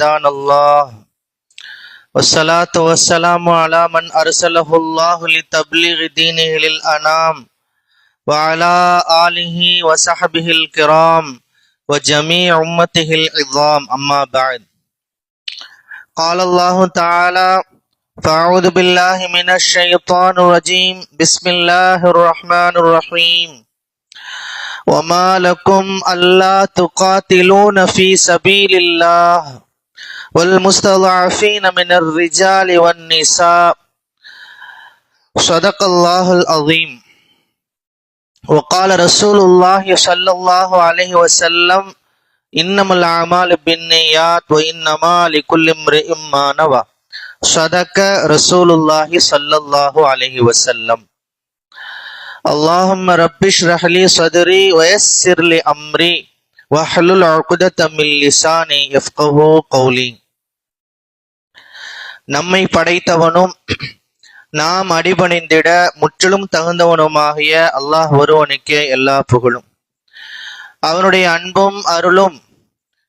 هدانا الله. والصلاة والسلام على من أرسله الله لتبليغ دينه للأنام وعلى آله وصحبه الكرام وجميع أمته العظام. أما بعد. قال الله تعالى فأعوذ بالله من الشيطان الرجيم. بسم الله الرحمن الرحيم. وما لكم ألا تقاتلون في سبيل الله. والمستضعفين من الرجال والنساء. صدق الله العظيم. وقال رسول الله صلى الله عليه وسلم إنما الأعمال بالنيات وإنما لكل امرئ ما نوى. صدق رسول الله صلى الله عليه وسلم. اللهم رب اشرح لي صدري ويسر لي أمري. வஹலுல் அகுதமில் லிசானி எஃப்கஹோ கௌலி நம்மை படைத்தவனும் நாம் அடிபணிந்திட முற்றிலும் தகுந்தவனுமாகிய அல்லாஹ் ஒருவனுக்கே எல்லா புகழும். அவனுடைய அன்பும் அருளும்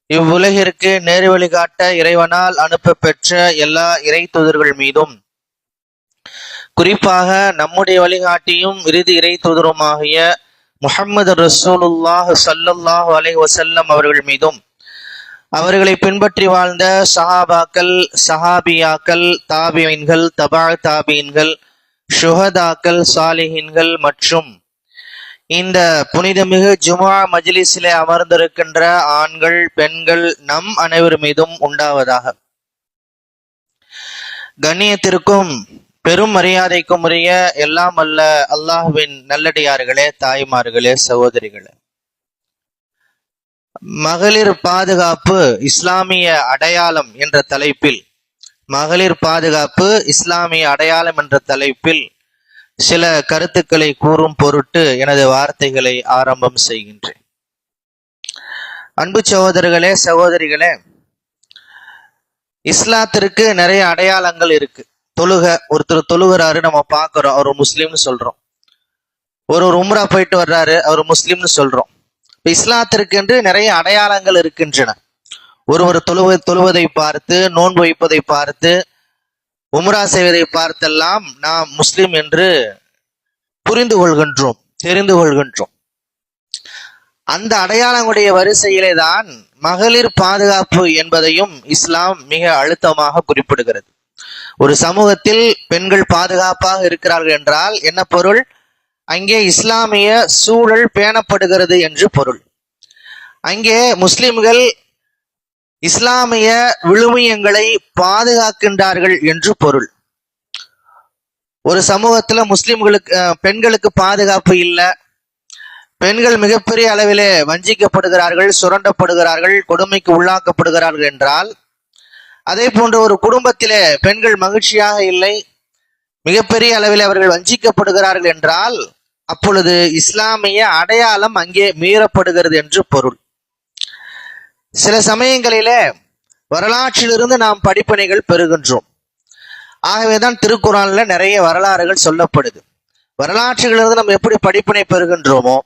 இவ்வுலகிற்கு நேர் வழிகாட்ட இறைவனால் அனுப்ப பெற்ற எல்லா இறை தூதர்கள் மீதும் குறிப்பாக நம்முடைய வழிகாட்டியும் இறுதி இறை தூதருமாகிய முஹம்மது ரசூலுல்லாஹ் சல்லல்லாஹு அலை வசல்லம் அவர்கள் மீதும் அவர்களை பின்பற்றி வாழ்ந்த சஹாபாக்கள் சஹாபியாக்கள் தாபியின்கள் தபா தாபியின்கள் ஷுஹதாக்கள் சாலிஹின்கள் மற்றும் இந்த புனிதமிகு ஜுமா மஜ்லிஸிலே அமர்ந்திருக்கின்ற ஆண்கள் பெண்கள் நம் அனைவர் மீதும் உண்டாவதாக. கண்ணியத்திற்கும் பெரும் மரியாதைக்கும் உரிய எல்லாம் அல்ல அல்லாஹுவின் நல்லடியார்களே தாய்மார்களே சகோதரிகளே. மகளிர் பாதுகாப்பு இஸ்லாமிய அடையாளம் என்ற தலைப்பில் மகளிர் பாதுகாப்பு இஸ்லாமிய அடையாளம் என்ற தலைப்பில் சில கருத்துக்களை கூறும் பொருட்டு எனது வார்த்தைகளை ஆரம்பம் செய்கின்றேன். அன்பு சகோதரர்களே சகோதரிகளே இஸ்லாத்திற்கு நிறைய அடையாளங்கள் இருக்கு. தொழுக ஒருத்தர் தொழுகிறாரு நம்ம பார்க்குறோம். அவர் முஸ்லீம்னு சொல்றோம். ஒரு ஒரு உம்ரா போயிட்டு வர்றாரு அவர் முஸ்லீம்னு சொல்றோம். இப்ப இஸ்லாத்திற்கென்று நிறைய அடையாளங்கள் இருக்கின்றன. ஒருவர் தொழுவ தொழுவதை பார்த்து நோன்பு வைப்பதை பார்த்து உம்ரா செய்வதை பார்த்தெல்லாம் நாம் முஸ்லீம் என்று புரிந்து கொள்கின்றோம் தெரிந்து கொள்கின்றோம். அந்த அடையாளங்களுடைய வரிசையிலே தான் மகளிர் பாதுகாப்பு என்பதையும் இஸ்லாம் மிக அழுத்தமாக குறிப்பிடுகிறது. ஒரு சமூகத்தில் பெண்கள் பாதுகாப்பாக இருக்கிறார்கள் என்றால் என்ன பொருள்? அங்கே இஸ்லாமிய சூழல் பேணப்படுகிறது என்று பொருள். அங்கே முஸ்லிம்கள் இஸ்லாமிய விழுமியங்களை பாதுகாக்கின்றார்கள் என்று பொருள். ஒரு சமூகத்துல முஸ்லிம்களுக்கு பெண்களுக்கு பாதுகாப்பு இல்லை. பெண்கள் மிகப்பெரிய அளவிலே வஞ்சிக்கப்படுகிறார்கள் சுரண்டப்படுகிறார்கள் கொடுமைக்கு உள்ளாக்கப்படுகிறார்கள் என்றால் அதே போன்ற ஒரு குடும்பத்திலே பெண்கள் மகிழ்ச்சியாக இல்லை. மிகப்பெரிய அளவில் அவர்கள் வஞ்சிக்கப்படுகிறார்கள் என்றால் அப்பொழுது இஸ்லாமிய அடையாளம் அங்கே மீறப்படுகிறது என்று பொருள். சில சமயங்களிலே வரலாற்றிலிருந்து நாம் படிப்பினைகள் பெறுகின்றோம். ஆகவேதான் திருக்குறான்ல நிறைய வரலாறுகள் சொல்லப்படுது. வரலாற்றுகளிலிருந்து நம்ம எப்படி படிப்பினை பெறுகின்றோமோ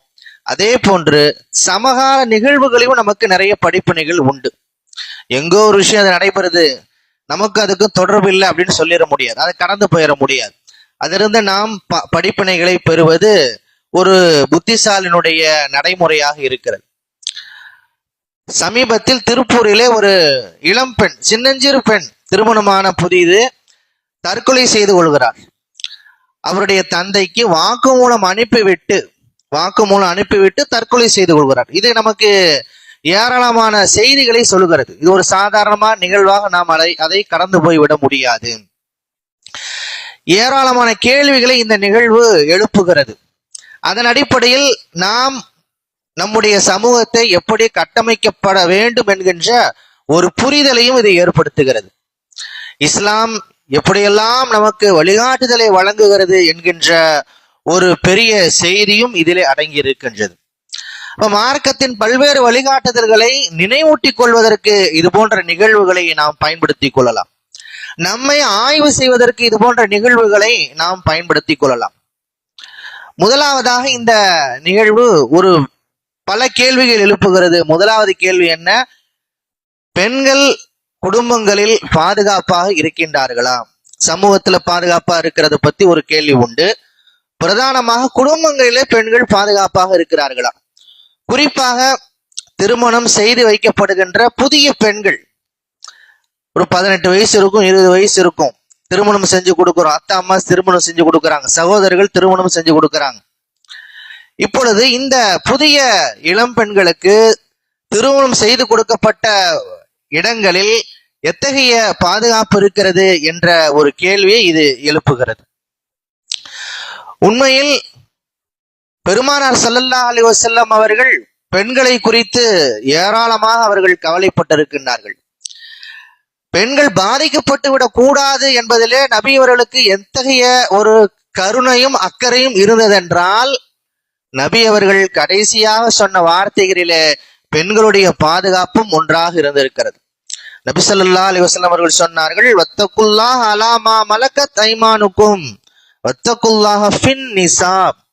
அதே போன்று சமகால நிகழ்வுகளையும் நமக்கு நிறைய படிப்பினைகள் உண்டு. எங்கோ ஒரு விஷயம் அது நடைபெறுது. நமக்கு அதுக்கும் தொடர்பு இல்லை அப்படின்னு சொல்லிட முடியாது. அதை கடந்து போயிட முடியாது. அதிலிருந்து நாம் ப படிப்பினைகளை பெறுவது ஒரு புத்திசாலினுடைய நடைமுறையாக இருக்கிறது. சமீபத்தில் திருப்பூரிலே ஒரு இளம் பெண் சின்னஞ்சிறு பெண் திருமணமான புதிது தற்கொலை செய்து கொள்கிறார். அவருடைய தந்தைக்கு வாக்குமூலம் அனுப்பிவிட்டு வாக்குமூலம் அனுப்பிவிட்டு தற்கொலை செய்து கொள்கிறார். இது நமக்கு ஏராளமான செய்திகளை சொல்லுகிறது. இது ஒரு சாதாரணமான நிகழ்வாக நாம் அதை அதை கடந்து போய்விட முடியாது. ஏராளமான கேள்விகளை இந்த நிகழ்வு எழுப்புகிறது. அதன் அடிப்படையில் நாம் நம்முடைய சமூகத்தை எப்படி கட்டமைக்கப்பட வேண்டும் என்கின்ற ஒரு புரிதலையும் இது ஏற்படுத்துகிறது. இஸ்லாம் எப்படியெல்லாம் நமக்கு வழிகாட்டுதலை வழங்குகிறது என்கின்ற ஒரு பெரிய செய்தியும் இதிலே அடங்கி இருக்கின்றது அப்ப மார்க்கத்தின் பல்வேறு வழிகாட்டுதல்களை நினைவூட்டிக் கொள்வதற்கு இது போன்ற நிகழ்வுகளை நாம் பயன்படுத்திக் கொள்ளலாம். நம்மை ஆய்வு செய்வதற்கு இது போன்ற நிகழ்வுகளை நாம் பயன்படுத்திக் கொள்ளலாம். முதலாவதாக இந்த நிகழ்வு ஒரு பல கேள்விகள் எழுப்புகிறது. முதலாவது கேள்வி என்ன? பெண்கள் குடும்பங்களில் பாதுகாப்பாக இருக்கின்றார்களா? சமூகத்துல பாதுகாப்பா இருக்கிறத பத்தி ஒரு கேள்வி உண்டு. பிரதானமாக குடும்பங்களிலே பெண்கள் பாதுகாப்பாக இருக்கிறார்களா? குறிப்பாக திருமணம் செய்து வைக்கப்படுகின்ற புதிய பெண்கள். ஒரு பதினெட்டு வயசு இருக்கும் இருபது வயசு இருக்கும். திருமணம் செஞ்சு கொடுக்குறோம். அத்தா அம்மா திருமணம் செஞ்சு கொடுக்குறாங்க. சகோதரர்கள் திருமணம் செஞ்சு கொடுக்குறாங்க. இப்பொழுது இந்த புதிய இளம் பெண்களுக்கு திருமணம் செய்து கொடுக்கப்பட்ட இடங்களில் எத்தகைய பாதுகாப்பு இருக்கிறது என்ற ஒரு கேள்வியை இது எழுப்புகிறது. உண்மையில் பெருமானார் சல்லல்லா அலி வசல்லம் அவர்கள் பெண்களை குறித்து ஏராளமாக அவர்கள் கவலைப்பட்டிருக்கின்றார்கள். பெண்கள் பாதிக்கப்பட்டு விடக் கூடாது என்பதிலே நபி அவர்களுக்கு எத்தகைய ஒரு கருணையும் அக்கறையும் இருந்ததென்றால் நபி அவர்கள் கடைசியாக சொன்ன வார்த்தைகளிலே பெண்களுடைய பாதுகாப்பும் ஒன்றாக இருந்திருக்கிறது. நபி சொல்லா அலி வஸல்லம் அவர்கள் சொன்னார்கள் வத்தகுல்லாஹ் அலாமா மலக்கத் ஐமானுக்கும் வத்தகுல்லாஹ நிசாப்.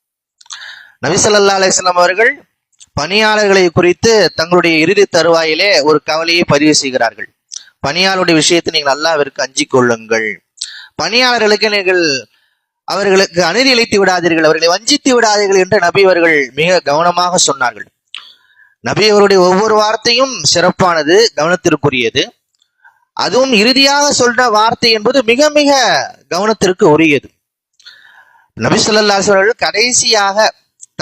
நபிசல்லா அலிஸ்லாம் அவர்கள் பணியாளர்களை குறித்து தங்களுடைய இறுதி தருவாயிலே ஒரு கவலையை பதிவு செய்கிறார்கள். பணியாளருடைய விஷயத்தை நீங்கள் அல்லாவிற்கு அஞ்சிக் கொள்ளுங்கள். பணியாளர்களுக்கு நீங்கள் அவர்களுக்கு அநீதி இழைத்து விடாதீர்கள் அவர்களை வஞ்சித்து விடாதீர்கள் என்று நபி அவர்கள் மிக கவனமாக சொன்னார்கள். நபி அவருடைய ஒவ்வொரு வார்த்தையும் சிறப்பானது கவனத்திற்குரியது. அதுவும் இறுதியாக சொல்ற வார்த்தை என்பது மிக மிக கவனத்திற்கு உரியது. நபி ஸல்லல்லாஹு அவர்கள் கடைசியாக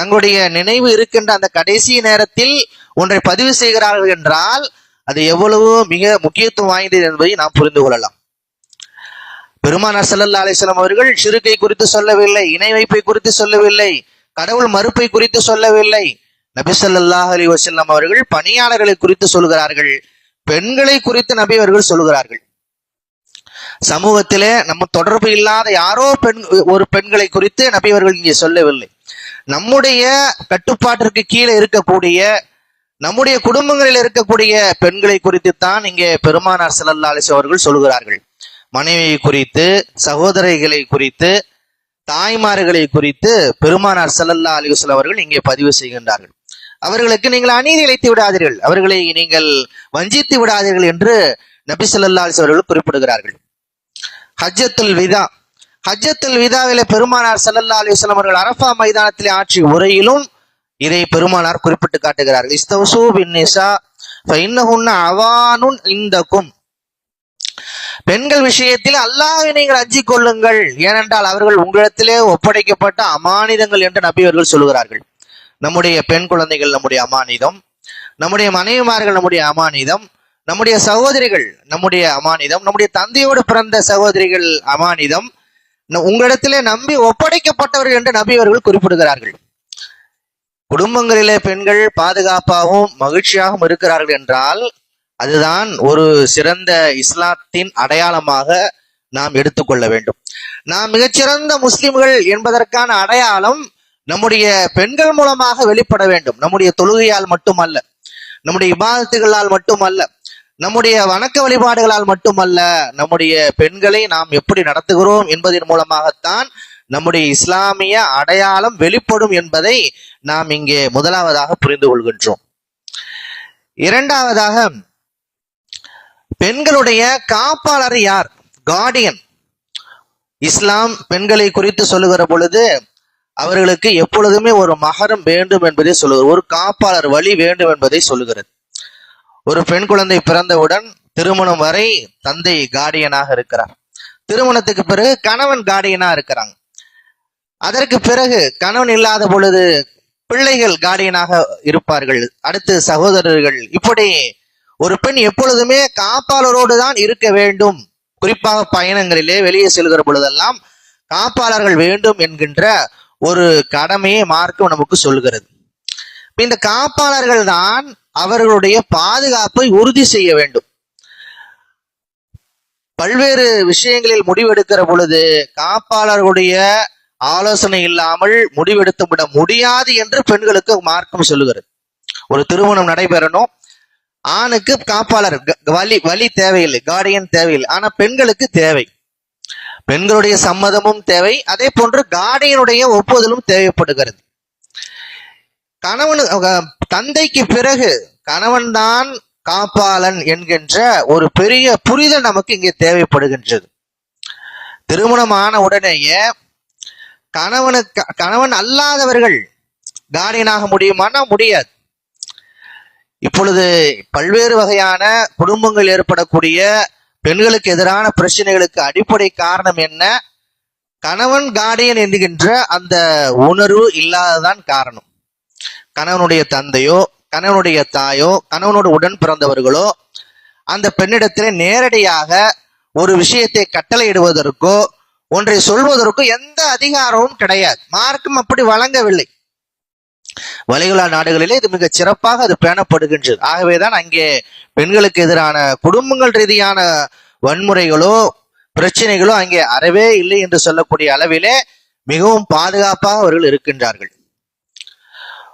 தங்களுடைய நினைவு இருக்கின்ற அந்த கடைசி நேரத்தில் ஒன்றை பதிவு செய்கிறார்கள் என்றால் அது எவ்வளவு மிக முக்கியத்துவம் வாய்ந்தது என்பதை நாம் புரிந்து கொள்ளலாம். பெருமானார் சல்லல்லா அலிஸ்லாம் அவர்கள் சிறுக்கை குறித்து சொல்லவில்லை இணை வைப்பை குறித்து சொல்லவில்லை கடவுள் மறுப்பை குறித்து சொல்லவில்லை. நபி ஸல்லல்லாஹு அலி வஸல்லம் அவர்கள் பணியாளர்களை குறித்து சொல்கிறார்கள் பெண்களை குறித்து நபி அவர்கள் சொல்கிறார்கள். சமூகத்திலே நம்ம தொடர்பு இல்லாத யாரோ பெண் ஒரு பெண்களை குறித்து நபி அவர்கள் இங்கே சொல்லவில்லை. நம்முடைய கட்டுப்பாட்டிற்கு கீழே இருக்கக்கூடிய நம்முடைய குடும்பங்களில் இருக்கக்கூடிய பெண்களை குறித்து தான் இங்கே பெருமானார் ஸல்லல்லாஹு அலைஹி அவர்கள் சொல்கிறார்கள் மனைவியை குறித்து சகோதரிகளை குறித்து தாய்மார்களை குறித்து பெருமானார் செல்லல்லா அலைஹி அவர்கள் இங்கே பதிவு செய்கின்றார்கள். அவர்களுக்கு நீங்கள் அநீதி இழைத்து விடாதீர்கள். அவர்களை நீங்கள் வஞ்சித்து விடாதீர்கள் என்று நபி ஸல்லல்லாஹு அவர்கள் குறிப்பிடுகிறார்கள். ஹஜ்ஜத்துல் விதா ஹஜ்ஜத்தில் விதாவிலே பெருமானார் சல்லல்லா அலிஸ்லாம் அவர்கள் அரஃபா மைதானத்திலே ஆற்றிய உரையிலும் இதை பெருமானார் குறிப்பிட்டு காட்டுகிறார்கள். இஸ்தவசு பின் நிசா அவானுன் இந்தக்கும் பெண்கள் விஷயத்தில் அல்லாவை நீங்கள் அஞ்சிக் கொள்ளுங்கள். ஏனென்றால் அவர்கள் உங்களிடத்திலே ஒப்படைக்கப்பட்ட அமானிதங்கள் என்று நபியவர்கள் சொல்கிறார்கள் நம்முடைய பெண் குழந்தைகள் நம்முடைய அமானிதம் நம்முடைய மனைவிமார்கள் நம்முடைய அமானிதம் நம்முடைய சகோதரிகள் நம்முடைய அமானிதம் நம்முடைய தந்தையோடு பிறந்த சகோதரிகள் அமானிதம் உங்களிடத்திலே நம்பி ஒப்படைக்கப்பட்டவர்கள் என்று நபி அவர்கள் குறிப்பிடுகிறார்கள். குடும்பங்களிலே பெண்கள் பாதுகாப்பாகவும் மகிழ்ச்சியாகவும் இருக்கிறார்கள் என்றால் அதுதான் ஒரு சிறந்த இஸ்லாத்தின் அடையாளமாக நாம் எடுத்துக்கொள்ள வேண்டும். நாம் மிகச்சிறந்த முஸ்லிம்கள் என்பதற்கான அடையாளம் நம்முடைய பெண்கள் மூலமாக வெளிப்பட வேண்டும். நம்முடைய தொழுகையால் மட்டுமல்ல நம்முடைய இபாதத்துகளால் மட்டுமல்ல. நம்முடைய வணக்க வழிபாடுகளால் மட்டுமல்ல நம்முடைய பெண்களை நாம் எப்படி நடத்துகிறோம் என்பதன் மூலமாகத்தான் நம்முடைய இஸ்லாமிய அடையாளம் வெளிப்படும் என்பதை நாம் இங்கே முதலாவதாக புரிந்து கொள்கின்றோம். இரண்டாவதாக பெண்களுடைய காப்பாளர் யார்? கார்டியன் இஸ்லாம் பெண்களை குறித்து சொல்லுகிற பொழுது அவர்களுக்கு எப்பொழுதுமே ஒரு மகரம் வேண்டும் என்பதை சொல்லுகிறது ஒரு காப்பாளர் வழி வேண்டும் என்பதை சொல்லுகிறது. ஒரு பெண் குழந்தை பிறந்தவுடன் திருமணம் வரை தந்தை கார்டியனாக இருக்கிறார். திருமணத்துக்கு பிறகு கணவன் கார்டியனா இருக்கிறாங்க. அதற்கு பிறகு கணவன் இல்லாத பொழுது பிள்ளைகள் கார்டியனாக இருப்பார்கள். அடுத்து சகோதரர்கள். இப்படி ஒரு பெண் எப்பொழுதுமே காப்பாளரோடு தான் இருக்க வேண்டும். குறிப்பாக பயணங்களிலே வெளியே செல்கிற பொழுதெல்லாம் காப்பாளர்கள் வேண்டும் என்கின்ற ஒரு கடமையை மார்க்கம் நமக்கு சொல்கிறது. இந்த காப்பாளர்கள் தான் அவர்களுடைய பாதுகாப்பை உறுதி செய்ய வேண்டும். பல்வேறு விஷயங்களில் முடிவெடுக்கிற பொழுது காப்பாளர்களுடைய ஆலோசனை இல்லாமல் முடிவெடுத்து விட முடியாது என்று பெண்களுக்கு மார்க்கம் சொல்லுகிறது. ஒரு திருமணம் நடைபெறணும். ஆணுக்கு காப்பாளர் க- வழி வழி தேவையில்லை கார்டியன் தேவையில்லை ஆனா பெண்களுக்கு தேவை. பெண்களுடைய சம்மதமும் தேவை அதே போன்று கார்டியனுடைய ஒப்புதலும் தேவைப்படுகிறது. கணவனு தந்தைக்கு பிறகு கணவன் தான் காப்பாளன் என்கின்ற ஒரு பெரிய புரிதல் நமக்கு இங்கே தேவைப்படுகின்றது. திருமணமான உடனேயே கணவனுக்கு கணவன் அல்லாதவர்கள் கார்டியனாக முடியுமானா முடியாது. இப்பொழுது பல்வேறு வகையான குடும்பங்கள் ஏற்படக்கூடிய பெண்களுக்கு எதிரான பிரச்சனைகளுக்கு அடிப்படை காரணம் என்ன? கணவன் கார்டியன் என்கின்ற அந்த உணர்வு இல்லாததான் காரணம். கணவனுடைய தந்தையோ கணவனுடைய தாயோ கணவனோட உடன் பிறந்தவர்களோ அந்த பெண்ணிடத்திலே நேரடியாக ஒரு விஷயத்தை கட்டளையிடுவதற்கோ ஒன்றை சொல்வதற்கோ எந்த அதிகாரமும் கிடையாது. மார்க்கம் அப்படி வழங்கவில்லை. வளைகுலா நாடுகளிலே இது மிக சிறப்பாக அது பேணப்படுகின்றது. ஆகவேதான் அங்கே பெண்களுக்கு எதிரான குடும்பங்கள் ரீதியான வன்முறைகளோ பிரச்சனைகளோ அங்கே அறவே இல்லை என்று சொல்லக்கூடிய அளவிலே மிகவும் பாதுகாப்பாக அவர்கள் இருக்கின்றார்கள்.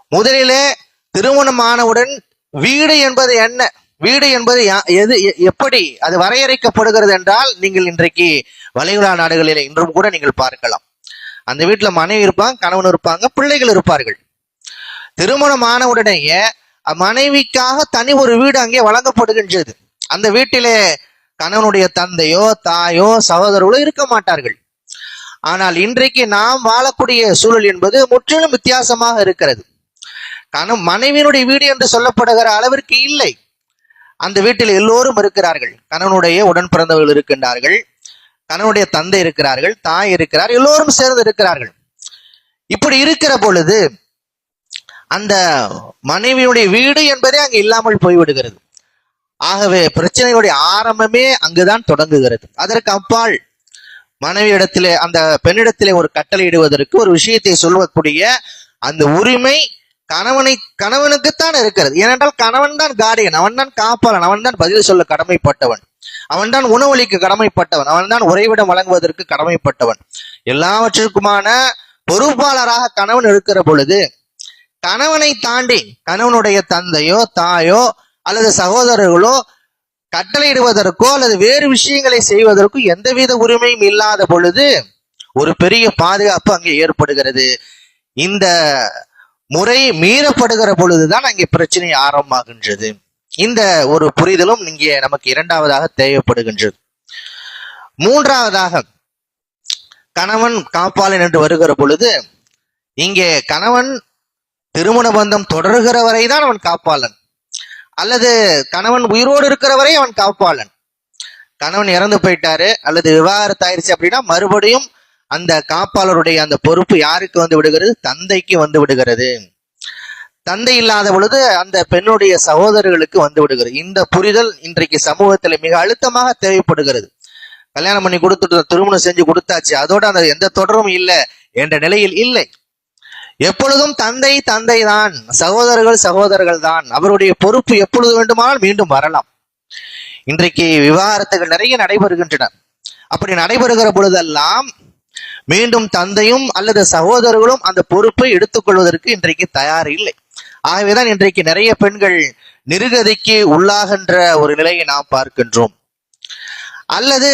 முதலிலே திருமணமானவுடன் வீடு என்பது என்ன? வீடு என்பது யா- எது எ- எப்படி அது வரையறைக்கப்படுகிறது என்றால் நீங்கள் இன்றைக்கு வளைகுடா நாடுகளில் இன்றும் கூட நீங்கள் பார்க்கலாம். அந்த வீட்டில் மனைவி இருப்பாங்க கணவன் இருப்பாங்க பிள்ளைகள் இருப்பார்கள். திருமணம் ஆனவுடனேயே மனைவிக்காக தனி ஒரு வீடு அங்கே வழங்கப்படுகின்றது. அந்த வீட்டிலே கணவனுடைய தந்தையோ தாயோ சகோதரர்களோ இருக்க மாட்டார்கள். ஆனால் இன்றைக்கு நாம் வாழக்கூடிய சூழல் என்பது முற்றிலும் வித்தியாசமாக இருக்கிறது. கணவன் மனைவியினுடைய வீடு என்று சொல்லப்படுகிற அளவிற்கு இல்லை. அந்த வீட்டில் எல்லோரும் இருக்கிறார்கள். கணவனுடைய உடன் பிறந்தவர்கள் இருக்கின்றார்கள். கணவனுடைய தந்தை இருக்கிறார்கள். தாய் இருக்கிறார். எல்லோரும் சேர்ந்து இருக்கிறார்கள். இப்படி இருக்கிற பொழுது அந்த மனைவியுடைய வீடு என்பதே அங்கு இல்லாமல் போய்விடுகிறது. ஆகவே பிரச்சனையுடைய ஆரம்பமே அங்குதான் தொடங்குகிறது. அதற்கு அப்பால் மனைவி இடத்திலே அந்த பெண்ணிடத்திலே ஒரு கட்டளையிடுவதற்கு ஒரு விஷயத்தை சொல்லக்கூடிய அந்த உரிமை கணவனை கணவனுக்குத்தான் இருக்கிறது. ஏனென்றால் கணவன் தான் கார்டியன் அவன் தான் காப்பாளன். அவன் தான் பதில் சொல்ல கடமைப்பட்டவன். அவன் தான் உணவளிக்க கடமைப்பட்டவன். அவன் தான் உறைவிடம் வழங்குவதற்கு கடமைப்பட்டவன். எல்லாவற்றிற்குமான பொறுப்பாளராக கணவன் இருக்கிற பொழுது கணவனை தாண்டி கணவனுடைய தந்தையோ தாயோ அல்லது சகோதரர்களோ கட்டளையிடுவதற்கோ அல்லது வேறு விஷயங்களை செய்வதற்கோ எந்தவித உரிமையும் இல்லாத பொழுது ஒரு பெரிய பாதுகாப்பு அங்கே ஏற்படுகிறது. இந்த முறை மீறப்படுகிற பொழுதுதான் அங்கே பிரச்சனை ஆரம்பமாகின்றது. இந்த ஒரு புரிதலும் இங்கே நமக்கு இரண்டாவதாக தேவைப்படுகின்றது. மூன்றாவதாக கணவன் காப்பாளன் என்று வருகிற பொழுது இங்கே கணவன் திருமண பந்தம் தொடர்கிற வரைதான் அவன் காப்பாளன். அல்லது கணவன் உயிரோடு இருக்கிற வரை அவன் காப்பாளன். கணவன் இறந்து போயிட்டாரு அல்லது விவாகரத்து ஆயிருச்சு அப்படின்னா மறுபடியும் அந்த காப்பாளருடைய அந்த பொறுப்பு யாருக்கு வந்து விடுகிறது? தந்தைக்கு வந்து விடுகிறது. தந்தை இல்லாத பொழுது அந்த பெண்ணுடைய சகோதரர்களுக்கு வந்து விடுகிறது. இந்த புரிதல் இன்றைக்கு சமூகத்தில் மிக அழுத்தமாக தேவைப்படுகிறது. கல்யாணம் பண்ணி கொடுத்துட்டு திருமணம் செஞ்சு கொடுத்தாச்சு. அதோட அந்த எந்த தொடரும் இல்லை என்ற நிலையில் இல்லை. எப்பொழுதும் தந்தை தந்தை தான் சகோதரர்கள் சகோதரர்கள் தான் அவருடைய பொறுப்பு எப்பொழுது வேண்டுமானால் மீண்டும் வரலாம். இன்றைக்கு விவாகரத்துகள் நிறைய நடைபெறுகின்றன. அப்படி நடைபெறுகிற பொழுதெல்லாம் மீண்டும் தந்தையும் அல்லது சகோதரர்களும் அந்த பொறுப்பை எடுத்துக்கொள்வதற்கு இன்றைக்கு தயார் இல்லை. ஆகவேதான் இன்றைக்கு நிறைய பெண்கள் நிருகதிக்கு உள்ளாகின்ற ஒரு நிலையை நாம் பார்க்கின்றோம். அல்லது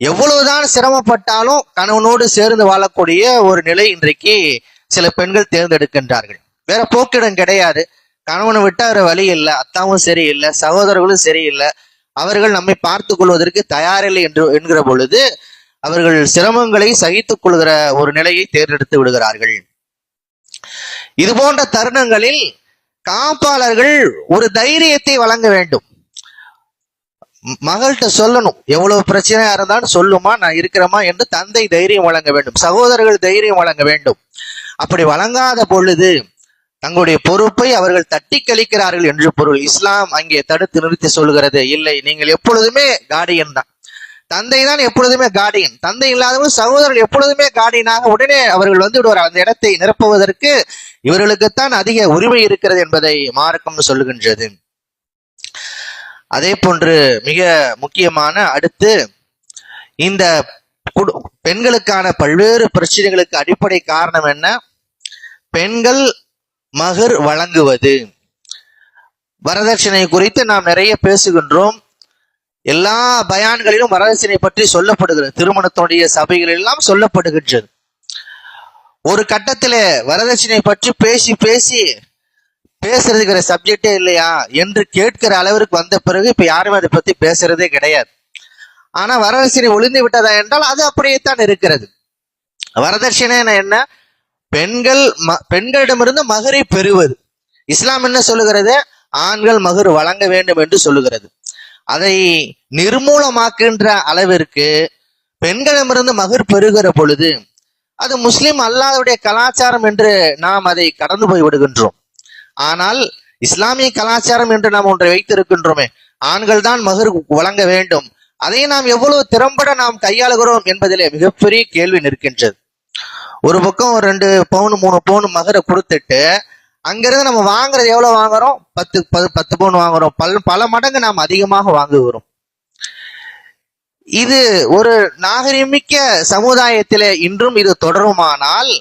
எவ்வளவுதான் சிரமப்பட்டாலும் கணவனோடு சேர்ந்து வாழக்கூடிய ஒரு நிலை இன்றைக்கு சில பெண்கள் தேர்ந்தெடுக்கின்றார்கள். வேற போக்கிடம் கிடையாது. கணவனை விட்டு அவர் வழி இல்லை. அத்தாவும் சரியில்லை. சகோதரர்களும் சரியில்லை. அவர்கள் நம்மை பார்த்து கொள்வதற்கு தயாரில்லை என்று என்கிற பொழுது அவர்கள் சிரமங்களை சகித்துக் கொள்கிற ஒரு நிலையை தேர்ந்தெடுத்து விடுகிறார்கள். இது போன்ற தருணங்களில் காப்பாளர்கள் ஒரு தைரியத்தை வழங்க வேண்டும். மகள்கிட்ட சொல்லணும் எவ்வளவு பிரச்சனையா இருந்தாலும் சொல்லுமா நான் இருக்கிறேமா என்று தந்தை தைரியம் வழங்க வேண்டும் சகோதரர்கள் தைரியம் வழங்க வேண்டும். அப்படி வழங்காத பொழுது தங்களுடைய பொறுப்பை அவர்கள் தட்டி கழிக்கிறார்கள் என்று பொருள். இஸ்லாம் அங்கே தடுத்து நிறுத்தி சொல்கிறது இல்லை நீங்கள் எப்பொழுதுமே கார்டியன் தான். தந்தை தான் எப்பொழுதுமே கார்டியன் தந்தை இல்லாதவங்க சகோதரர் எப்பொழுதுமே கார்டியனாக உடனே அவர்கள் வந்து விடுவார். அந்த இடத்தை நிரப்புவதற்கு இவர்களுக்குத்தான் அதிக உரிமை இருக்கிறது என்பதை மார்க்கம் சொல்லுகின்றது. அதே போன்று மிக முக்கியமான அடுத்து இந்த பெண்களுக்கான பல்வேறு பிரச்சனைகளுக்கு அடிப்படை காரணம் என்ன? பெண்கள் மகர் வழங்குவது. வரதட்சணை குறித்து நாம் நிறைய பேசுகின்றோம். எல்லா பயான்களிலும் வரதட்சணை பற்றி சொல்லப்படுகிறது. திருமணத்துடைய சபைகள் எல்லாம் சொல்லப்படுகின்றது. ஒரு கட்டத்திலே வரதட்சணை பற்றி பேசி பேசி பேசுறதுக்கிற சப்ஜெக்டே இல்லையா? என்று கேட்கிற அளவிற்கு வந்த பிறகு இப்ப யாருமே அதை பத்தி பேசுறதே கிடையாது. ஆனா வரதட்சணை ஒளிந்து விட்டதா என்றால் அது அப்படியே தான் இருக்கிறது. வரதட்சணை என்ன? பெண்கள் ம- பெண்களிடமிருந்து மகரை பெறுவது. இஸ்லாம் என்ன சொல்லுகிறது? ஆண்கள் மகர் வழங்க வேண்டும் என்று சொல்லுகிறது. அதை நிர்மூலமாக்குகின்ற அளவிற்கு பெண்களிடமிருந்து மகர் பெறுகிற பொழுது அது முஸ்லிம் அல்லாதவுடைய கலாச்சாரம் என்று நாம் அதை கடந்து போய் விடுகின்றோம். ஆனால் இஸ்லாமிய கலாச்சாரம் என்று நாம் ஒன்றை வைத்திருக்கின்றோமே ஆண்கள் தான் மகர் வழங்க வேண்டும். அதை நாம் எவ்வளவு திறம்பட நாம் கையாளுகிறோம் என்பதிலே மிகப்பெரிய கேள்வி நிற்கின்றது. ஒரு பக்கம் ரெண்டு பவுன் மூணு பவுன் மகரை கொடுத்துட்டு அங்கிருந்து நம்ம வாங்குறது எவ்வளவு வாங்குறோம்? பத்து பத்து பத்து பவுன் வாங்குறோம். பல் பல மடங்கு நாம் அதிகமாக வாங்குகிறோம். இது ஒரு நாகரிகமிக்க சமுதாயத்திலே இன்றும் இது தொடருமானால்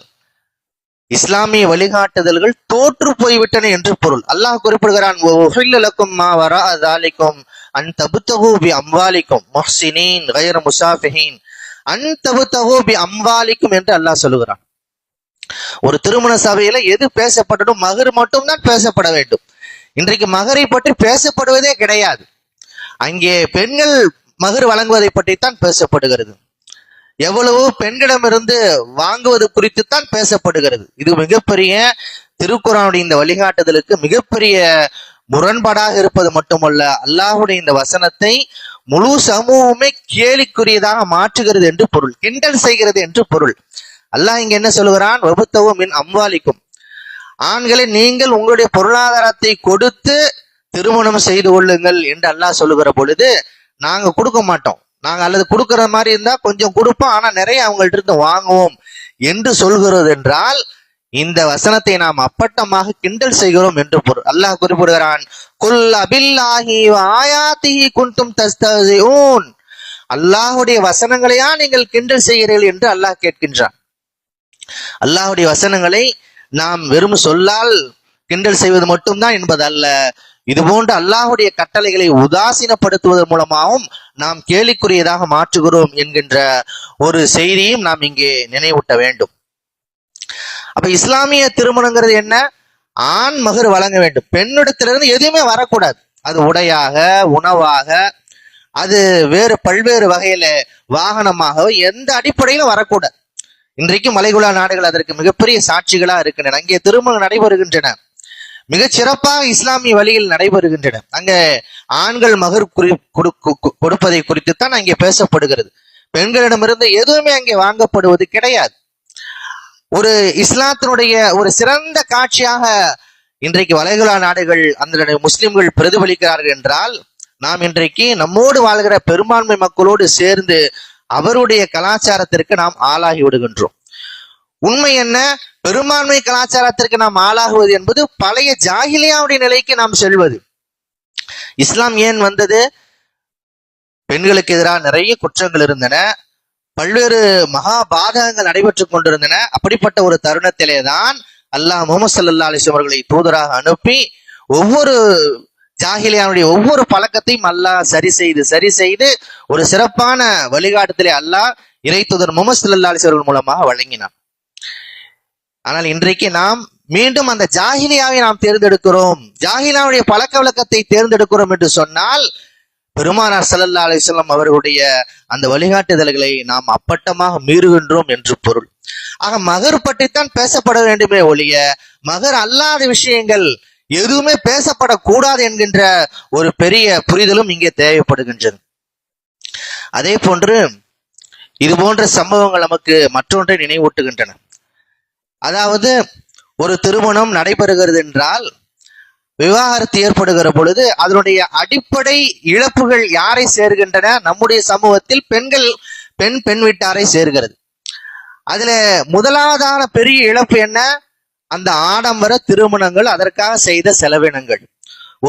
இஸ்லாமிய வழிகாட்டுதல்கள் தோற்று போய்விட்டன என்று பொருள். அல்லாஹ் குறிப்பிடுகிறான் "வஉஹில்ல மா தாலிக்கும் அன் தபுத்தகூபி அம்வாலிக்கும் முஹ்சினீன் கைர முசாஃபிஹீன் அன் தபுத்தகூபி அம்வாலிக்கும் என்று அல்லாஹ் சொல்லுகிறான். ஒரு திருமண சபையில எது பேசப்படணும் மகர் மட்டும்தான் பேசப்பட வேண்டும். இன்றைக்கு மகரை பற்றி பேசப்படுவதே கிடையாது. அங்கே பெண்கள் மகர் வழங்குவதை பற்றித்தான் பேசப்படுகிறது. எவ்வளவோ பெண்களிடமிருந்து வாங்குவது குறித்து தான் பேசப்படுகிறது. இது மிகப்பெரிய திருக்குறானுடைய இந்த வழிகாட்டுதலுக்கு மிகப்பெரிய முரண்பாடாக இருப்பது மட்டுமல்ல அல்லாஹுடைய இந்த வசனத்தை முழு சமூகமே கேலிக்குரியதாக மாற்றுகிறது என்று பொருள் கிண்டல் செய்கிறது என்று பொருள். அல்லாஹ் இங்க என்ன சொல்லுகிறான்? வபுத்தவும் மின் அம்வாலிக்கும். ஆண்களை நீங்கள் உங்களுடைய பொருளாதாரத்தை கொடுத்து திருமணம் செய்து கொள்ளுங்கள் என்று அல்லாஹ் சொல்லுகிற பொழுது நாங்க கொடுக்க மாட்டோம். நாங்க அல்லது கொடுக்கற மாதிரி இருந்தா கொஞ்சம் கொடுப்போம். ஆனா நிறைய அவங்கள்ட்ட இருந்து வாங்குவோம். என்று சொல்கிறது என்றால் இந்த வசனத்தை நாம் அப்பட்டமாக கிண்டல் செய்கிறோம் என்று பொருள். அல்லாஹ் குறிப்பிடுகிறான் குல் அபில்லாஹி வ குண்டும் குன்தும் தஸ்தஹ்சிஊன். வசனங்களையா நீங்கள் கிண்டல் செய்கிறீர்கள் என்று அல்லாஹ் கேட்கின்றான். அல்லாஹுடைய வசனங்களை நாம் வெறும் சொல்லால் கிண்டல் செய்வது மட்டும்தான் என்பது அல்ல இது போன்ற அல்லாஹுடைய கட்டளைகளை உதாசீனப்படுத்துவதன் மூலமாகவும் நாம் கேலிக்குரியதாக மாற்றுகிறோம் என்கின்ற ஒரு செய்தியும் நாம் இங்கே நினைவூட்ட வேண்டும். அப்ப இஸ்லாமிய திருமணங்கிறது என்ன? ஆண் மகர் வழங்க வேண்டும். பெண்ணிடத்திலிருந்து எதுவுமே வரக்கூடாது. அது உடையாக உணவாக அது வேறு பல்வேறு வகையில வாகனமாக எந்த அடிப்படையிலும் வரக்கூடாது. இன்றைக்கு மலைகுலா நாடுகள் அதற்கு மிகப்பெரிய சாட்சிகளா இருக்கின்றன. அங்கே திருமணம் நடைபெறுகின்றன. மிகச் சிறப்பாக இஸ்லாமிய வழியில் நடைபெறுகின்றன. அங்க ஆண்கள் மகர் குறி கொடு- கொடுப்பதை குறித்துத்தான் அங்கே பேசப்படுகிறது. பெண்களிடமிருந்து எதுவுமே அங்கே வாங்கப்படுவது கிடையாது. ஒரு இஸ்லாத்தினுடைய ஒரு சிறந்த காட்சியாக இன்றைக்கு வளைகுலா நாடுகள் அந்த முஸ்லிம்கள் பிரதிபலிக்கிறார்கள் என்றால் நாம் இன்றைக்கு நம்மோடு வாழ்கிற பெரும்பான்மை மக்களோடு சேர்ந்து அவருடைய கலாச்சாரத்திற்கு நாம் ஆளாகி விடுகின்றோம். உண்மை என்ன? பெரும்பான்மை கலாச்சாரத்திற்கு நாம் ஆளாகுவது என்பது பழைய ஜாகிலியாவுடைய நிலைக்கு நாம் செல்வது. இஸ்லாம் ஏன் வந்தது? பெண்களுக்கு எதிராக நிறைய குற்றங்கள் இருந்தன. பல்வேறு மகா பாதகங்கள் நடைபெற்றுக் கொண்டிருந்தன. அப்படிப்பட்ட ஒரு தருணத்திலே தான் அல்லாஹ் முகமது சல்லா அலிஸ்லாம் அவர்களை தூதராக அனுப்பி ஒவ்வொரு ஜாகிலியானுடைய ஒவ்வொரு பழக்கத்தையும் அல்லாஹ் சரி செய்து சரி செய்து ஒரு சிறப்பான வழிகாட்டுதலை அல்லாஹ் இறைத்துதர் தூதர் முகமது சல்லா அலிஸ் அவர்கள் மூலமாக வழங்கினான். ஆனால் இன்றைக்கு நாம் மீண்டும் அந்த ஜாகிலியாவை நாம் தேர்ந்தெடுக்கிறோம். ஜாகிலியாவுடைய பழக்க வழக்கத்தை தேர்ந்தெடுக்கிறோம் என்று சொன்னால் பெருமானார் சல்லல்லா அலிஸ்லாம் அவர்களுடைய அந்த வழிகாட்டுதல்களை நாம் அப்பட்டமாக மீறுகின்றோம் என்று பொருள். ஆக மகர் பற்றித்தான் பேசப்பட வேண்டுமே ஒழிய மகர் அல்லாத விஷயங்கள் எதுவுமே பேசப்படக்கூடாது என்கின்ற ஒரு பெரிய புரிதலும் இங்கே தேவைப்படுகின்றது. அதே போன்று இது போன்ற சம்பவங்கள் நமக்கு மற்றொன்றை நினைவூட்டுகின்றன. அதாவது ஒரு திருமணம் நடைபெறுகிறது என்றால் விவாகரத்து ஏற்படுகிற பொழுது அதனுடைய அடிப்படை இழப்புகள் யாரை சேர்கின்றன? நம்முடைய சமூகத்தில் பெண்கள் பெண் பெண் வீட்டாரை சேர்கிறது. அதுல முதலாவதான பெரிய இழப்பு என்ன? அந்த ஆடம்பர திருமணங்கள் அதற்காக செய்த செலவினங்கள்.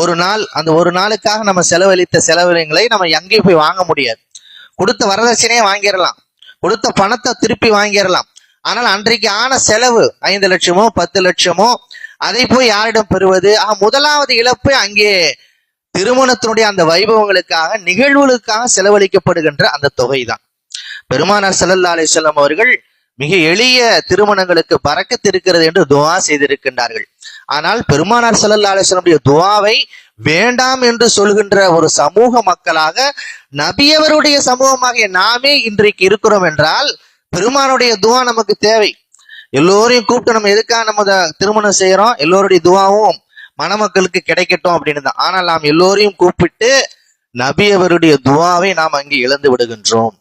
ஒரு நாள் அந்த ஒரு நாளுக்காக நம்ம செலவழித்த செலவினங்களை நம்ம எங்கேயும் போய் வாங்க முடியாது. கொடுத்த வரதட்சணையை வாங்கிடலாம். கொடுத்த பணத்தை திருப்பி வாங்கிடலாம். ஆனால் அன்றைக்கு ஆன செலவு ஐந்து லட்சமோ பத்து லட்சமோ அதை போய் யாரிடம் பெறுவது? ஆக முதலாவது இழப்பு அங்கே திருமணத்தினுடைய அந்த வைபவங்களுக்காக நிகழ்வுகளுக்காக செலவழிக்கப்படுகின்ற அந்த தொகைதான். பெருமானார் ஸல்லல்லாஹு அலிசல்லாம் அவர்கள் மிக எளிய திருமணங்களுக்கு பறக்கத்து இருக்கிறது என்று துவா செய்திருக்கின்றார்கள். ஆனால் பெருமானார் ஸல்லல்லாஹு அலிஸ்லமுடைய துவாவை வேண்டாம் என்று சொல்கின்ற ஒரு சமூக மக்களாக நபியவருடைய சமூகமாகிய நாமே இன்றைக்கு இருக்கிறோம் என்றால் பெருமானுடைய துவா நமக்கு தேவை. எல்லோரையும் கூப்பிட்டு நம்ம எதுக்காக நம்ம திருமணம் செய்யறோம்? எல்லோருடைய துவாவும் மணமக்களுக்கு கிடைக்கட்டும் அப்படின்னு தான். ஆனால் நாம் எல்லோரையும் கூப்பிட்டு நபியவருடைய துவாவை நாம் அங்கே இழந்து விடுகின்றோம்.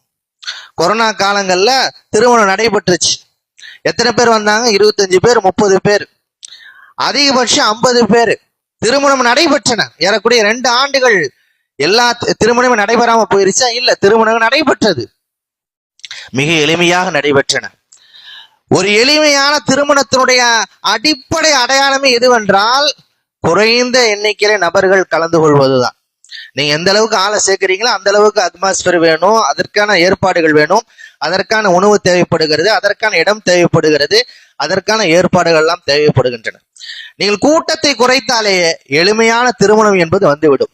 கொரோனா காலங்கள்ல திருமணம் நடைபெற்றுச்சு. எத்தனை பேர் வந்தாங்க? இருபத்தஞ்சு பேர் முப்பது பேர். அதிகபட்சம் ஐம்பது பேர் திருமணம் நடைபெற்றன. ஏறக்கூடிய ரெண்டு ஆண்டுகள் எல்லா திருமணமும் நடைபெறாம போயிருச்சா? இல்ல திருமணம் நடைபெற்றது. மிக எளிமையாக நடைபெற்றன. ஒரு எளிமையான திருமணத்தினுடைய அடிப்படை அடையாளமே எதுவென்றால் குறைந்த எண்ணிக்கையில நபர்கள் கலந்து கொள்வதுதான். நீங்க எந்த அளவுக்கு ஆளை சேர்க்கிறீங்களோ அந்த அளவுக்கு அட்மாஸ்பியர் வேணும் அதற்கான ஏற்பாடுகள் வேணும் அதற்கான உணவு தேவைப்படுகிறது அதற்கான இடம் தேவைப்படுகிறது அதற்கான ஏற்பாடுகள் எல்லாம் தேவைப்படுகின்றன. நீங்கள் கூட்டத்தை குறைத்தாலேயே எளிமையான திருமணம் என்பது வந்துவிடும்.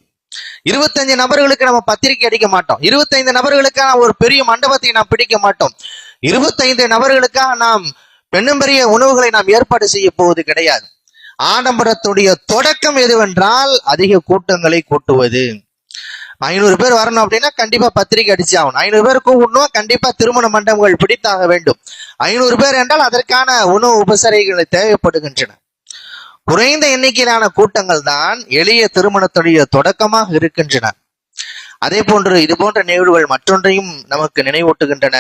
இருபத்தஞ்சு நபர்களுக்கு நம்ம பத்திரிக்கை அடிக்க மாட்டோம். இருபத்தைந்து நபர்களுக்கான ஒரு பெரிய மண்டபத்தை நாம் பிடிக்க மாட்டோம். இருபத்தைந்து நபர்களுக்காக நாம் பெண்ணும் பெரிய உணவுகளை நாம் ஏற்பாடு செய்ய போவது கிடையாது. ஆடம்பரத்துடைய தொடக்கம் எதுவென்றால் அதிக கூட்டங்களை கூட்டுவது. ஐநூறு பேர் வரணும் அப்படின்னா கண்டிப்பா பத்திரிக்கை அடிச்சு ஆகணும். ஐநூறு பேர் கூப்பிடணும் கண்டிப்பா திருமண மண்டபங்கள் பிடித்தாக வேண்டும். ஐநூறு பேர் என்றால் அதற்கான உணவு உபசரிகள் தேவைப்படுகின்றன. குறைந்த எண்ணிக்கையிலான கூட்டங்கள் தான் எளிய திருமணத்துடைய தொடக்கமாக இருக்கின்றன. அதே போன்று இது போன்ற நிகழ்வுகள் மற்றொன்றையும் நமக்கு நினைவூட்டுகின்றன.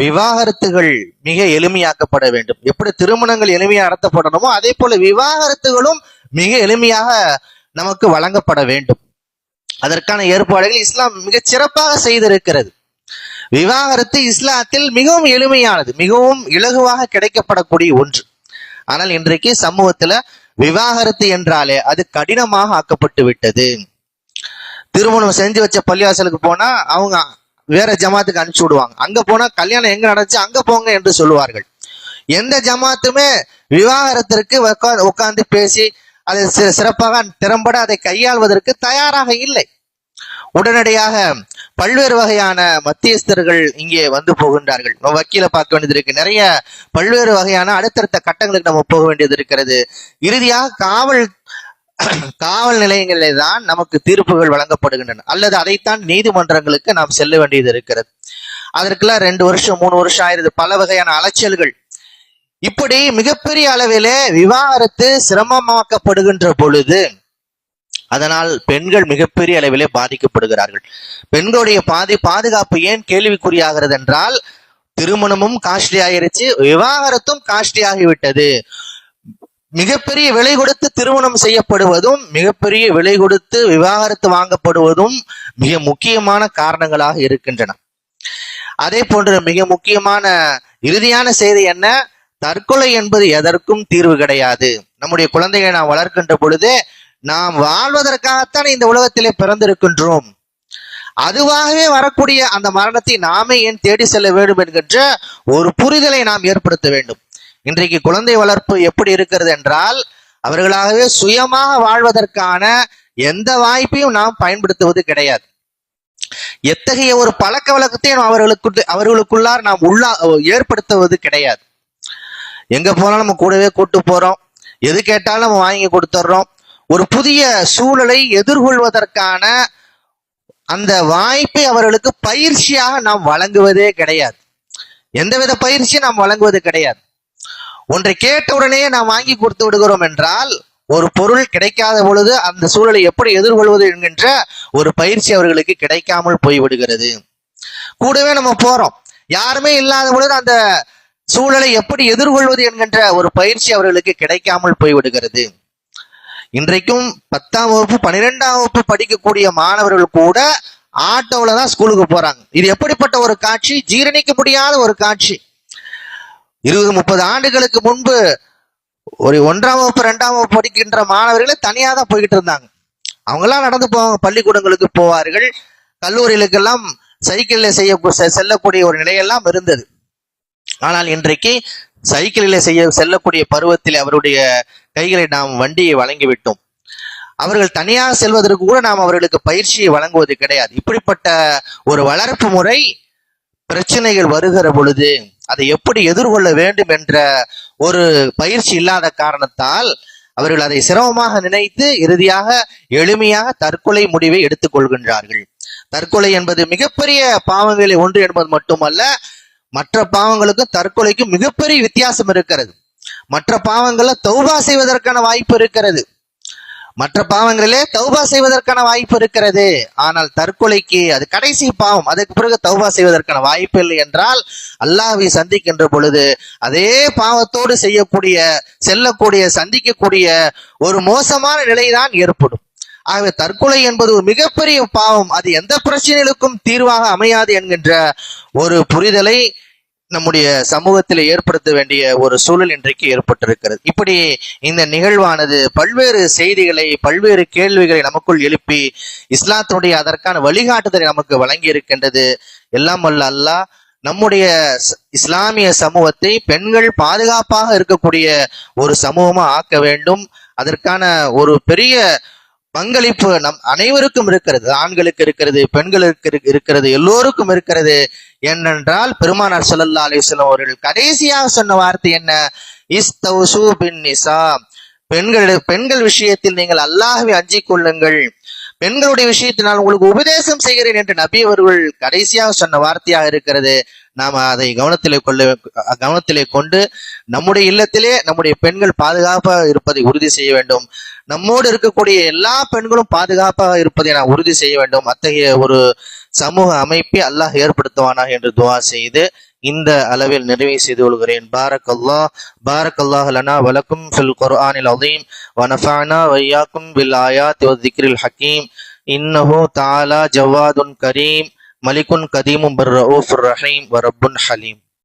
விவாகரத்துகள் மிக எளிமையாக்கப்பட வேண்டும். எப்படி திருமணங்கள் எளிமையாக நடத்தப்படணுமோ அதே போல விவாகரத்துகளும் மிக எளிமையாக நமக்கு வழங்கப்பட வேண்டும். அதற்கான ஏற்பாடுகள் இஸ்லாம் மிகச் சிறப்பாக செய்திருக்கிறது. விவாகரத்து இஸ்லாத்தில் மிகவும் எளிமையானது மிகவும் இலகுவாக கிடைக்கப்படக்கூடிய ஒன்று. ஆனால் இன்றைக்கு சமூகத்துல விவாகரத்து என்றாலே அது கடினமாக ஆக்கப்பட்டு விட்டது. திருமணம் செஞ்சு வச்ச பள்ளிவாசலுக்கு போனா அவங்க வேற ஜமாத்துக்கு அனுப்பிச்சு விடுவாங்க. அங்க போனா கல்யாணம் எங்க நடந்துச்சு அங்க போங்க என்று சொல்லுவார்கள். எந்த ஜமாத்துமே விவாகரத்திற்கு உட்காந்து உட்கார்ந்து பேசி அதை சி- சிறப்பாக திறம்பட அதை கையாள்வதற்கு தயாராக இல்லை. உடனடியாக பல்வேறு வகையான மத்தியஸ்தர்கள் இங்கே வந்து போகின்றார்கள். நம்ம வக்கீல பார்க்க வேண்டியது இருக்கு நிறைய பல்வேறு வகையான அடுத்தடுத்த கட்டங்களுக்கு நம்ம போக வேண்டியது இருக்கிறது. இறுதியாக காவல் காவல் நிலையங்களிலே தான் நமக்கு தீர்ப்புகள் வழங்கப்படுகின்றன. அல்லது அதைத்தான் நீதிமன்றங்களுக்கு நாம் செல்ல வேண்டியது இருக்கிறது. அதற்கெல்லாம் ரெண்டு வருஷம் மூணு வருஷம் ஆயிருது பல வகையான அலைச்சல்கள். இப்படி மிகப்பெரிய அளவிலே விவாகரத்து சிரமமாக்கப்படுகின்ற பொழுது அதனால் பெண்கள் மிகப்பெரிய அளவிலே பாதிக்கப்படுகிறார்கள். பெண்களுடைய பாதி பாதுகாப்பு ஏன் கேள்விக்குறியாகிறது என்றால் திருமணமும் காஸ்ட்லி ஆயிருச்சு விவாகரத்தும் காஸ்ட்லி ஆகிவிட்டது மிகப்பெரிய விலை கொடுத்து திருமணம் செய்யப்படுவதும் மிகப்பெரிய விலை கொடுத்து விவாகரத்து வாங்கப்படுவதும் மிக முக்கியமான காரணங்களாக இருக்கின்றன. அதே போன்று மிக முக்கியமான இறுதியான செய்தி என்ன? தற்கொலை என்பது எதற்கும் தீர்வு கிடையாது. நம்முடைய குழந்தைகளை நாம் வளர்க்கின்ற பொழுது நாம் வாழ்வதற்காகத்தான் இந்த உலகத்திலே பிறந்திருக்கின்றோம். அதுவாகவே வரக்கூடிய அந்த மரணத்தை நாமே ஏன் தேடி செல்ல வேண்டும் என்கின்ற ஒரு புரிதலை நாம் ஏற்படுத்த வேண்டும். இன்றைக்கு குழந்தை வளர்ப்பு எப்படி இருக்கிறது என்றால் அவர்களாகவே சுயமாக வாழ்வதற்கான எந்த வாய்ப்பையும் நாம் பயன்படுத்துவது கிடையாது. எத்தகைய ஒரு பழக்க வழக்கத்தையும் அவர்களுக்கு அவர்களுக்குள்ளார் நாம் உள்ளா ஏற்படுத்துவது கிடையாது. எங்க போனாலும் நம்ம கூடவே கூட்டு போறோம். எது கேட்டாலும் நம்ம வாங்கி கொடுத்துட்றோம் ஒரு புதிய சூழலை எதிர்கொள்வதற்கான அந்த வாய்ப்பை அவர்களுக்கு பயிற்சியாக நாம் வழங்குவதே கிடையாது. எந்தவித பயிற்சியும் நாம் வழங்குவது கிடையாது. ஒன்றை கேட்ட உடனே நாம் வாங்கி கொடுத்து விடுகிறோம் என்றால் ஒரு பொருள் கிடைக்காத பொழுது அந்த சூழலை எப்படி எதிர்கொள்வது என்கின்ற ஒரு பயிற்சி அவர்களுக்கு கிடைக்காமல் போய்விடுகிறது. கூடவே நம்ம போறோம். யாருமே இல்லாத பொழுது அந்த சூழலை எப்படி எதிர்கொள்வது என்கின்ற ஒரு பயிற்சி அவர்களுக்கு கிடைக்காமல் போய்விடுகிறது. இன்றைக்கும் பத்தாம் வகுப்பு பன்னிரெண்டாம் வகுப்பு படிக்கக்கூடிய மாணவர்கள் கூட ஆட்டோவில் தான் ஸ்கூலுக்கு போறாங்க. இது எப்படிப்பட்ட ஒரு காட்சி? ஜீரணிக்க முடியாத ஒரு காட்சி. இருபது முப்பது ஆண்டுகளுக்கு முன்பு ஒரு ஒன்றாம் வகுப்பு ரெண்டாம் வகுப்பு படிக்கின்ற மாணவர்களே தனியாக தான் போய்கிட்டு இருந்தாங்க. அவங்கெல்லாம் நடந்து போவாங்க பள்ளிக்கூடங்களுக்கு போவார்கள். கல்லூரிகளுக்கெல்லாம் சைக்கிளில் செய்ய செ- செல்லக்கூடிய ஒரு நிலையெல்லாம் இருந்தது. ஆனால் இன்றைக்கு சைக்கிளில் செய்ய செல்லக்கூடிய பருவத்தில் அவருடைய கைகளை நாம் வண்டியை வழங்கிவிட்டோம். அவர்கள் தனியாக செல்வதற்கு கூட நாம் அவர்களுக்கு பயிற்சியை வழங்குவது கிடையாது. இப்படிப்பட்ட ஒரு வளர்ப்பு முறை பிரச்சனைகள் வருகிற பொழுது அதை எப்படி எதிர்கொள்ள வேண்டும் என்ற ஒரு பயிற்சி இல்லாத காரணத்தால் அவர்கள் அதை சிரமமாக நினைத்து இறுதியாக எளிமையாக தற்கொலை முடிவை எடுத்துக் கொள்கின்றார்கள் தற்கொலை என்பது மிகப்பெரிய பாவங்களை ஒன்று என்பது மட்டுமல்ல மற்ற பாவங்களுக்கும் தற்கொலைக்கும் மிகப்பெரிய வித்தியாசம் இருக்கிறது. மற்ற பாவங்களை தௌபா செய்வதற்கான வாய்ப்பு இருக்கிறது. மற்ற பாவங்களிலே தௌபா செய்வதற்கான வாய்ப்பு இருக்கிறது. ஆனால் தற்கொலைக்கு அது கடைசி பாவம் அதுக்கு பிறகு தௌபா செய்வதற்கான வாய்ப்பு இல்லை என்றால் அல்லாஹை சந்திக்கின்ற பொழுது அதே பாவத்தோடு செய்யக்கூடிய செல்லக்கூடிய சந்திக்கக்கூடிய ஒரு மோசமான நிலைதான் ஏற்படும். ஆகவே தற்கொலை என்பது ஒரு மிகப்பெரிய பாவம். அது எந்த பிரச்சனைகளுக்கும் தீர்வாக அமையாது என்கின்ற ஒரு புரிதலை நம்முடைய சமூகத்தில் ஏற்படுத்த வேண்டிய ஒரு சூழல் இன்றைக்கு ஏற்பட்டிருக்கிறது. இப்படி இந்த நிகழ்வானது பல்வேறு செய்திகளை பல்வேறு கேள்விகளை நமக்குள் எழுப்பி இஸ்லாத்தினுடைய அதற்கான வழிகாட்டுதலை நமக்கு வழங்கி இருக்கின்றது எல்லாம் வல்ல அல்லாஹ் நம்முடைய இஸ்லாமிய சமூகத்தை பெண்கள் பாதுகாப்பாக இருக்கக்கூடிய ஒரு சமூகமா ஆக்க வேண்டும். அதற்கான ஒரு பெரிய பங்களிப்பு நம் அனைவருக்கும் இருக்கிறது. ஆண்களுக்கு இருக்கிறது பெண்களுக்கு இருக்கிறது எல்லோருக்கும் இருக்கிறது என்னென்றால் பெருமானார் சல்லல்லா அலிஸ்லாம் அவர்கள் கடைசியாக சொன்ன வார்த்தை என்ன? இஸ்தௌசு பின் நிசா பெண்கள் பெண்கள் விஷயத்தில் நீங்கள் அல்லாஹவே அஞ்சிக் கொள்ளுங்கள். பெண்களுடைய விஷயத்தில் நான் உங்களுக்கு உபதேசம் செய்கிறேன் என்று நபி அவர்கள் கடைசியாக சொன்ன வார்த்தையாக இருக்கிறது. நாம் அதை கவனத்திலே கொள்ள கவனத்திலே கொண்டு நம்முடைய இல்லத்திலே நம்முடைய பெண்கள் பாதுகாப்பாக இருப்பதை உறுதி செய்ய வேண்டும். நம்மோடு இருக்கக்கூடிய எல்லா பெண்களும் பாதுகாப்பாக இருப்பதை நான் உறுதி செய்ய வேண்டும். அத்தகைய ஒரு சமூக அமைப்பை அல்லாஹ் ஏற்படுத்துவானா என்று துவா செய்து இந்த அளவில் நிறைவு செய்து கொள்கிறேன். பாரக் அல்லா பாரக் அல்லாஹ் லனா வலக்கும் ஃபில் குர்ஆனில் அதீம் வனஃபானா வையாக்கும் பில் ஆயாத் திக்ரில் ஹக்கீம். இன்னஹு தாலா ஜவ்வாதுன் கரீம். ملك قديم بالرؤوف الرحيم ورب حليم.